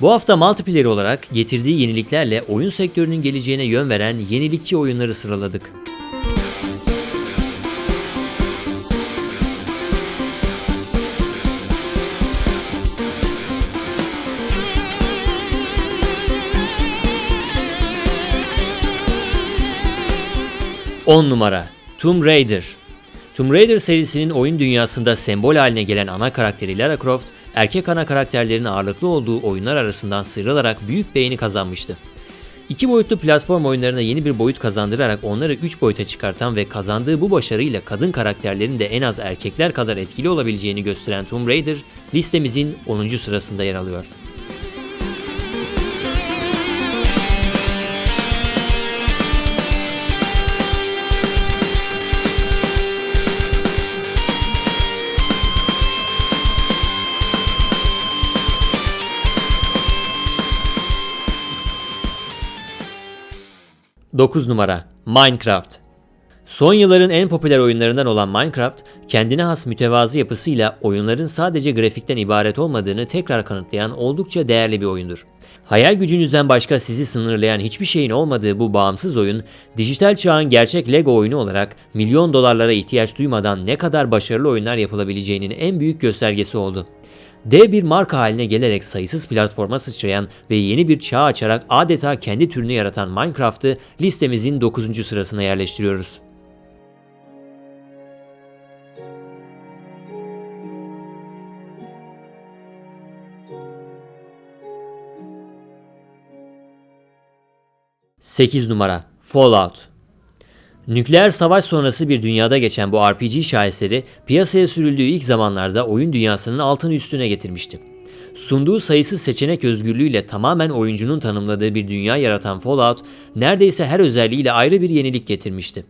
Bu hafta multiplayer olarak getirdiği yeniliklerle oyun sektörünün geleceğine yön veren yenilikçi oyunları sıraladık. On numara Tomb Raider Tomb Raider serisinin oyun dünyasında sembol haline gelen ana karakteri Lara Croft, erkek ana karakterlerin ağırlıklı olduğu oyunlar arasından sıyrılarak büyük beğeni kazanmıştı. İki boyutlu platform oyunlarına yeni bir boyut kazandırarak onları 3 boyuta çıkartan ve kazandığı bu başarıyla kadın karakterlerin de en az erkekler kadar etkili olabileceğini gösteren Tomb Raider listemizin 10. sırasında yer alıyor. Dokuz numara Minecraft Son yılların en popüler oyunlarından olan Minecraft, kendine has mütevazı yapısıyla oyunların sadece grafikten ibaret olmadığını tekrar kanıtlayan oldukça değerli bir oyundur. Hayal gücünüzden başka sizi sınırlayan hiçbir şeyin olmadığı bu bağımsız oyun, dijital çağın gerçek Lego oyunu olarak milyon dolarlara ihtiyaç duymadan ne kadar başarılı oyunlar yapılabileceğinin en büyük göstergesi oldu. Dev bir marka haline gelerek sayısız platforma sıçrayan ve yeni bir çağ açarak adeta kendi türünü yaratan Minecraft'ı listemizin 9. sırasına yerleştiriyoruz. Sekiz numara Fallout Nükleer savaş sonrası bir dünyada geçen bu RPG şaheseri piyasaya sürüldüğü ilk zamanlarda oyun dünyasının altın üstüne getirmişti. Sunduğu sayısız seçenek özgürlüğüyle tamamen oyuncunun tanımladığı bir dünya yaratan Fallout, neredeyse her özelliğiyle ayrı bir yenilik getirmişti.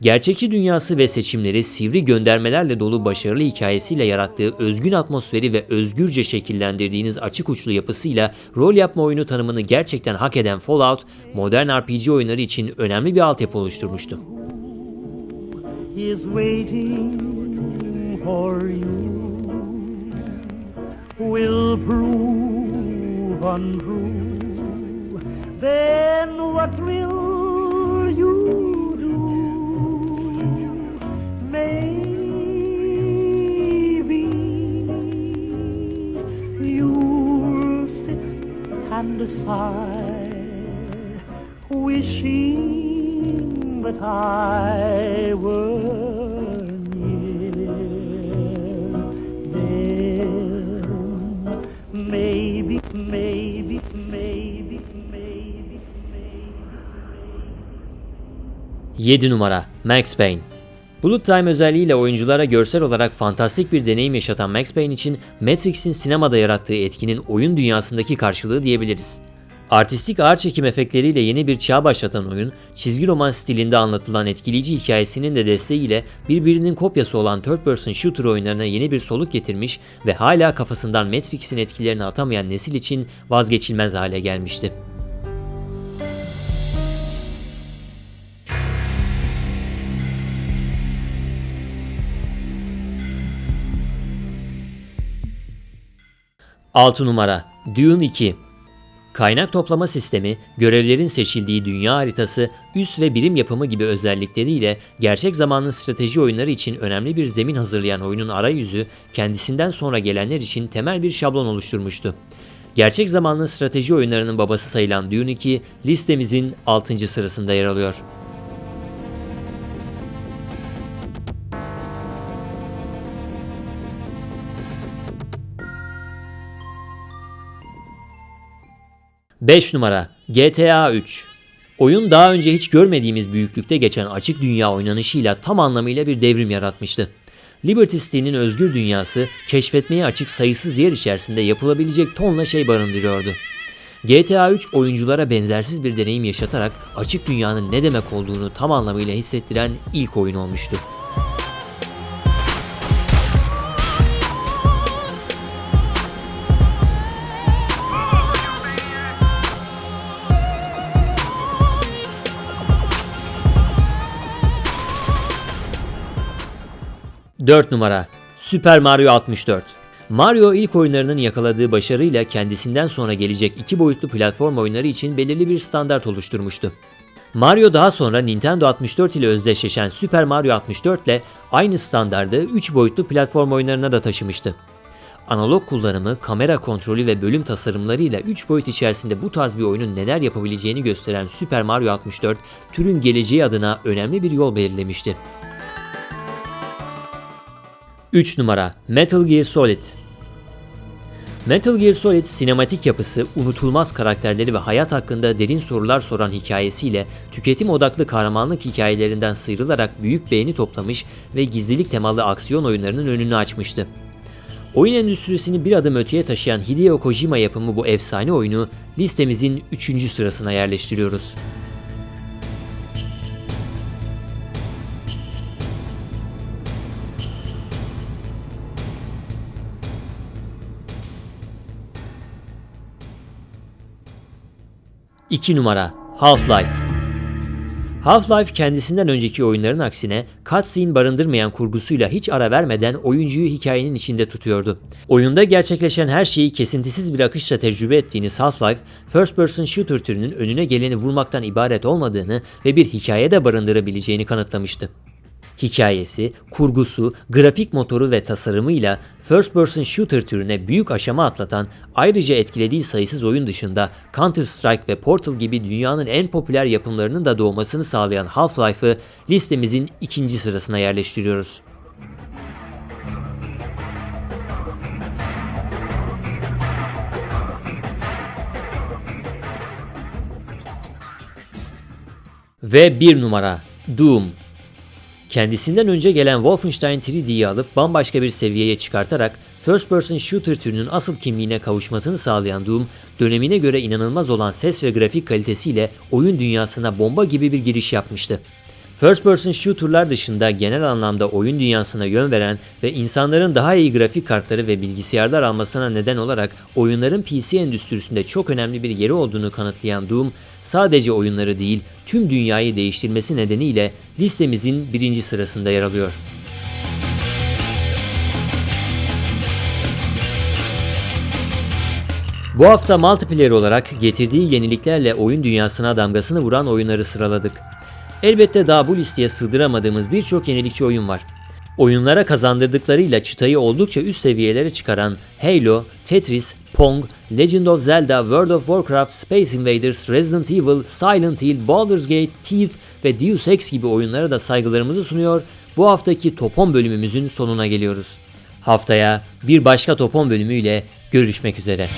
Gerçekçi dünyası ve seçimleri sivri göndermelerle dolu başarılı hikayesiyle yarattığı özgün atmosferi ve özgürce şekillendirdiğiniz açık uçlu yapısıyla rol yapma oyunu tanımını gerçekten hak eden Fallout, modern RPG oyunları için önemli bir altyapı oluşturmuştu. will prove untrue, then what will sigh, wishing that I were near. Then maybe, maybe, maybe, maybe, maybe. 7 numara Max Payne Bullet Time özelliğiyle oyunculara görsel olarak fantastik bir deneyim yaşatan Max Payne için Matrix'in sinemada yarattığı etkinin oyun dünyasındaki karşılığı diyebiliriz. Artistik ağır çekim efektleriyle yeni bir çağ başlatan oyun, çizgi roman stilinde anlatılan etkileyici hikayesinin de desteğiyle birbirinin kopyası olan third person shooter oyunlarına yeni bir soluk getirmiş ve hala kafasından Matrix'in etkilerini atamayan nesil için vazgeçilmez hale gelmişti. Altı numara Dune 2 Kaynak toplama sistemi, görevlerin seçildiği dünya haritası, üs ve birim yapımı gibi özellikleriyle gerçek zamanlı strateji oyunları için önemli bir zemin hazırlayan oyunun arayüzü, kendisinden sonra gelenler için temel bir şablon oluşturmuştu. Gerçek zamanlı strateji oyunlarının babası sayılan Dune 2 listemizin 6. sırasında yer alıyor. Beş numara GTA 3 Oyun daha önce hiç görmediğimiz büyüklükte geçen açık dünya oynanışıyla tam anlamıyla bir devrim yaratmıştı. Liberty City'nin özgür dünyası keşfetmeye açık sayısız yer içerisinde yapılabilecek tonla şey barındırıyordu. GTA 3 oyunculara benzersiz bir deneyim yaşatarak açık dünyanın ne demek olduğunu tam anlamıyla hissettiren ilk oyun olmuştu. Dört numara Super Mario 64 Mario ilk oyunlarının yakaladığı başarıyla kendisinden sonra gelecek iki boyutlu platform oyunları için belirli bir standart oluşturmuştu. Mario daha sonra Nintendo 64 ile özdeşleşen Super Mario 64 ile aynı standardı 3 boyutlu platform oyunlarına da taşımıştı. Analog kullanımı, kamera kontrolü ve bölüm tasarımlarıyla 3 boyut içerisinde bu tarz bir oyunun neler yapabileceğini gösteren Super Mario 64, türün geleceği adına önemli bir yol belirlemişti. 3 numara Metal Gear Solid Metal Gear Solid sinematik yapısı, unutulmaz karakterleri ve hayat hakkında derin sorular soran hikayesiyle tüketim odaklı kahramanlık hikayelerinden sıyrılarak büyük beğeni toplamış ve gizlilik temalı aksiyon oyunlarının önünü açmıştı. Oyun endüstrisini bir adım öteye taşıyan Hideo Kojima yapımı bu efsane oyunu listemizin 3. sırasına yerleştiriyoruz. İki numara Half-Life Half-Life kendisinden önceki oyunların aksine cutscene barındırmayan kurgusuyla hiç ara vermeden oyuncuyu hikayenin içinde tutuyordu. Oyunda gerçekleşen her şeyi kesintisiz bir akışla tecrübe ettiğiniz Half-Life, first person shooter türünün önüne geleni vurmaktan ibaret olmadığını ve bir hikaye de barındırabileceğini kanıtlamıştı. Hikayesi, kurgusu, grafik motoru ve tasarımıyla first person shooter türüne büyük aşama atlatan, ayrıca etkilediği sayısız oyun dışında Counter Strike ve Portal gibi dünyanın en popüler yapımlarının da doğmasını sağlayan Half-Life'ı listemizin ikinci sırasına yerleştiriyoruz. Ve bir numara Doom. Kendisinden önce gelen Wolfenstein 3D'yi alıp bambaşka bir seviyeye çıkartarak first person shooter türünün asıl kimliğine kavuşmasını sağlayan Doom, dönemine göre inanılmaz olan ses ve grafik kalitesiyle oyun dünyasına bomba gibi bir giriş yapmıştı. First person shooter'lar dışında genel anlamda oyun dünyasına yön veren ve insanların daha iyi grafik kartları ve bilgisayarlar almasına neden olarak oyunların PC endüstrisinde çok önemli bir yeri olduğunu kanıtlayan Doom, sadece oyunları değil tüm dünyayı değiştirmesi nedeniyle listemizin birinci sırasında yer alıyor. Bu hafta multiplayer olarak getirdiği yeniliklerle oyun dünyasına damgasını vuran oyunları sıraladık. Elbette daha bu listeye sığdıramadığımız birçok yenilikçi oyun var. Oyunlara kazandırdıklarıyla çıtayı oldukça üst seviyelere çıkaran Halo, Tetris, Pong, Legend of Zelda, World of Warcraft, Space Invaders, Resident Evil, Silent Hill, Baldur's Gate, Thief ve Deus Ex gibi oyunlara da saygılarımızı sunuyor. Bu haftaki Top 10 bölümümüzün sonuna geliyoruz. Haftaya bir başka Top 10 bölümüyle görüşmek üzere.